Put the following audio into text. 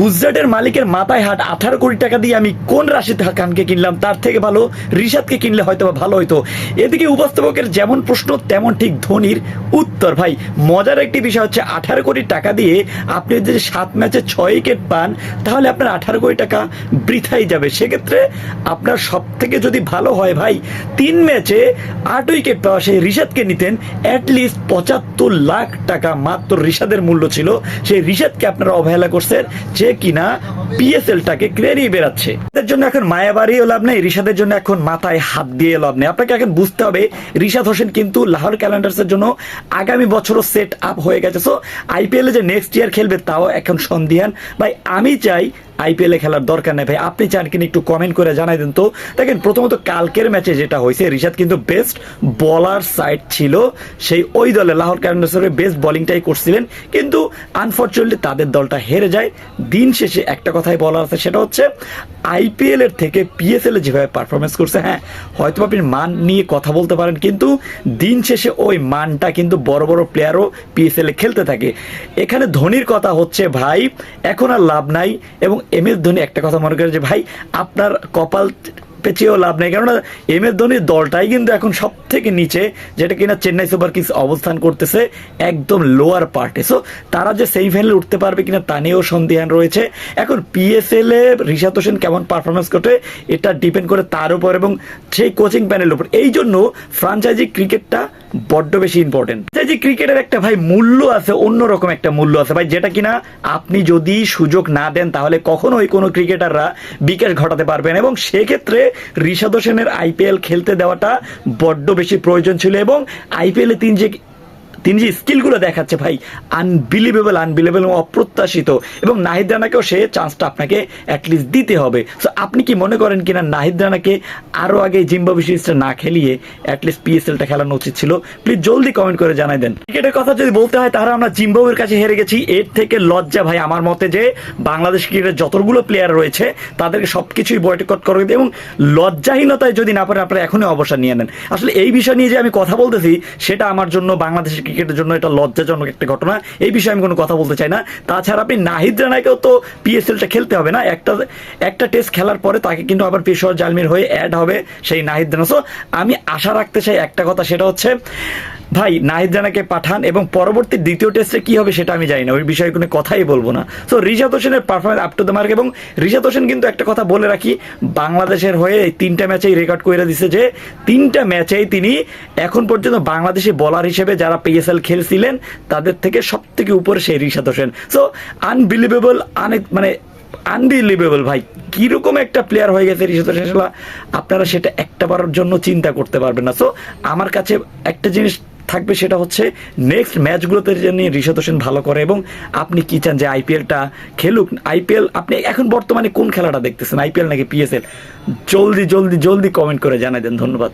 গুজরাটের মালিকের মাথায় হাট আঠারো কোটি টাকা দিয়ে আমি কোন রাশিদ খানকে কিনলাম, তার থেকে ভালো রিশাদকে কিনলে হয়তো ভালো হতো এদিকে উপস্থাপকের যেমন প্রশ্ন, তেমন ঠিক ধোনির উত্তর। ভাই, মজার একটি বিষয় হচ্ছে আঠারো কোটি টাকা দিয়ে আপনি যদি সাত ম্যাচে ছয় উইকেট পান, তাহলে আপনার আঠারো কোটি টাকা বৃথাই যাবে। সেক্ষেত্রে আপনার সব থেকে যদি ভালো হয় ভাই, তিন ম্যাচে আট উইকেট পাওয়া সেই রিশাদকে নিতেন অ্যাটলিস্ট পঁচাত্তর লাখ টাকা মাত্র রিশাদের মূল্য ছিল। সেই রিশাদকে আপনারা অবহেলা করছেন। যে কিনা পিএসএলটাকে ক্লিয়ারিয়ে বেড়াচ্ছে এদের জন্য এখন মায়াবাড়িও লাভ নেই, রিশাদের জন্য এখন মাথায় হাত দিয়ে লাভ নেই। আপনাকে এখন বুঝতে হবে, রিশাদ হোসেন কিন্তু লাহোর ক্যালেন্ডার্সের জন্য আগামী বছরও সেট আপ হয়ে গেছে। সো আইপিএলে যে নেক্সট ইয়ার খেলবে, তাও এখন সন্ধিহান। ভাই, আমি চাই আইপিএলে খেলার দরকার নেই। ভাই, আপনি চান কিনা একটু কমেন্ট করে জানাই দেন তো। দেখেন, প্রথমত কালকের ম্যাচে যেটা হয়েছে, রিশাদ কিন্তু বেস্ট বলার সাইড ছিল। সেই ওই দলে লাহোর ক্যালেন্ডার্সের বেস্ট বোলিংটাই করছিলেন। কিন্তু আনফর্চুনেটলি তাদের দলটা হেরে যায়। দিন শেষে একটা কথাই বলার আছে, সেটা হচ্ছে আইপিএল এর থেকে পিএসএল এ যেভাবে পারফরমেন্স করছে হ্যাঁ হয়তো আপনি মান নিয়ে কথা বলতে পারেন, কিন্তু দিন শেষে ওই মানটা কিন্তু বড় বড় প্লেয়ারও পিএসএল এ খেলতে থাকে। এখানে ধোনির কথা হচ্ছে, ভাই, এখন আর লাভ নাই। এবং এম এস ধোনি একটা কথা মনে করে যে ভাই আপনার কপাল পেঁচিয়েও লাভ নেই। কেননা এম এস ধোনির দলটাই কিন্তু এখন সব থেকে নিচে, যেটা কিনা চেন্নাই সুপার কিংস অবস্থান করতেছে একদম লোয়ার পার্টে সো তারা যে সেমিফাইনালে উঠতে পারবে কিনা তা নিয়েও সন্দেহান রয়েছে। এখন পিএসএল এ রিশাদ হোসেন কেমন পারফরমেন্স করতে, এটা ডিপেন্ড করে তার উপর এবং সেই কোচিং প্যানেলের উপর। এই জন্য ফ্রাঞ্চাইজি ক্রিকেটটা বড্ড বেশি ইম্পর্টেন্ট ফ্রাঞ্চাইজি ক্রিকেটের একটা ভাই মূল্য আছে, অন্যরকম একটা মূল্য আছে। ভাই, যেটা কিনা আপনি যদি সুযোগ না দেন, তাহলে কখনোই কোনো ক্রিকেটাররা বিকাশ ঘটাতে পারবেন এবং সেক্ষেত্রে ঋষাদ হোসেনের আইপিএল খেলতে দেওয়াটা বড্ড বেশি প্রয়োজন ছিল এবং আইপিএলে তিনি যে তিনি যে স্কিলগুলো দেখাচ্ছে ভাই আনবিলিভেবল আনবিলিভেবল অপ্রত্যাশিত। এবং নাহিদ রানাকেও সে চান্সটা আপনাকে অ্যাটলিস্ট দিতে হবে। সো আপনি কি মনে করেন কিনা, নাহিদ রানাকে আরও আগে জিম্বাবু সিরিজটা না খেলিয়ে অ্যাটলিস্ট পিএসএলটা খেলানো উচিত ছিল? প্লিজ জলদি কমেন্ট করে জানাই দেন। ক্রিকেটের কথা যদি বলতে হয়, তাহলে আমরা জিম্বাবুয়ের কাছে হেরে গেছি। এর থেকে লজ্জা ভাই আমার মতে যে, বাংলাদেশ ক্রিকেটের যতগুলো প্লেয়ার রয়েছে, তাদেরকে সব কিছুই বয়কট করে এবং লজ্জাহীনতায় যদি না পারেন আপনারা এখনই অবসর নিয়ে নেন। আসলে এই বিষয় নিয়ে যে আমি কথা বলতেছি, সেটা আমার জন্য বাংলাদেশের ক্রিকেটের জন্য এটা লজ্জাজনক একটা ঘটনা। এই বিষয়ে আমি কোনো কথা বলতে চাই না। তাছাড়া আপনি নাহিদ রানাকেও তো পিএসএলটা খেলতে হবে না। একটা একটা টেস্ট খেলার পরে তাকে কিন্তু আবার পেশোয়ার জালমির হয়ে অ্যাড হবে সেই নাহিদ রানা। সো আমি আশা রাখতে চাই একটা কথা, সেটা হচ্ছে ভাই, নাহিদ রানাকে পাঠান এবং পরবর্তী দ্বিতীয় টেস্টে কি হবে সেটা আমি জানি না, ওই বিষয়ে কোনো কথাই বলব না। সো রিশাদ হোসেনের performance up to the mark এবং রিশাদ হোসেন কিন্তু একটা কথা বলে রাখি, বাংলাদেশের হয়ে এই তিনটা ম্যাচেই রেকর্ড করে দিছে যে, তিনটা ম্যাচেই তিনি এখন পর্যন্ত বাংলাদেশি বলার হিসেবে যারা পিএসএল খেলছিলেন, তাদের থেকে সব থেকে উপরে সেই রিশাদ হোসেন। সো আনবিলিভেবল অনেক মানে আনবিলিভেবল ভাই, কীরকম একটা প্লেয়ার হয়ে গেছে ঋষভ শেষলা আপনারা সেটা একটা বারের জন্য চিন্তা করতে পারবেন না। সো আমার কাছে একটা জিনিস থাকবে সেটা হচ্ছে নেক্সট ম্যাচগুলোতে যেন ঋষভ হোসেন ভালো করে এবং আপনি কি চান যে আইপিএলটা খেলুক? আইপিএল আপনি এখন বর্তমানে কোন খেলাটা দেখতেছেন? আইপিএল নাকি পিএসএল জলদি জলদি জলদি কমেন্ট করে জানাই দেন, ধন্যবাদ।